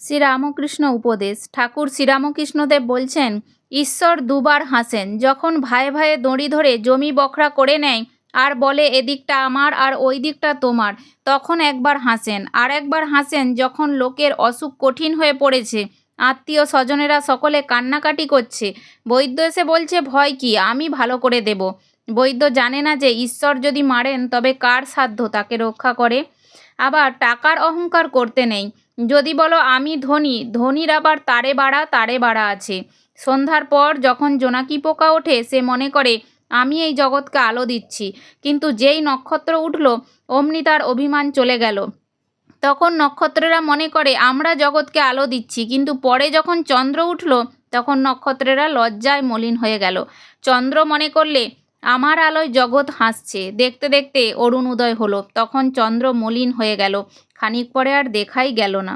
শ্রীরামকৃষ্ণ উপদেশ। ঠাকুর শ্রীরামকৃষ্ণদেব বলছেন, ঈশ্বর দুবার হাসেন, যখন ভাই ভাইয়ে দড়ি ধরে জমি বখরা করে নেয় আর বলে, এদিকটা আমার আর ওই দিকটা তোমার, তখন একবার হাসেন। আর একবার হাসেন যখন লোকের অসুখ কঠিন হয়ে পড়েছে, আত্মীয় স্বজনেরা সকলে কান্নাকাটি করছে। বৈদ্য এসে বলছে, ভয় কি? আমি ভালো করে দেব। বৈদ্য জানে না যে ঈশ্বর যদি মারেন, তবে কার সাধ্য তাকে রক্ষা করে? আবার টাকার অহংকার করতে নেই। যদি বলো আমি ধনী, ধনীর আবার তারে বাড়া তারে বাড়া আছে। সন্ধ্যার পর যখন জোনাকি পোকা ওঠে, সে মনে করে, আমি এই জগৎকে আলো দিচ্ছি। কিন্তু যেই নক্ষত্র উঠল, অমনি তার অভিমান চলে গেল। তখন নক্ষত্রেরা মনে করে, আমরা জগৎকে আলো দিচ্ছি। কিন্তু পরে যখন চন্দ্র উঠল, তখন নক্ষত্রেরা লজ্জায় মলিন হয়ে গেল। চন্দ্র মনে করলে আমার আলোয় জগৎ হাসছে। দেখতে দেখতে অরুণ উদয় হলো। তখন চন্দ্র মলিন হয়ে গেল। খানিক পরে আর দেখাই গেল না।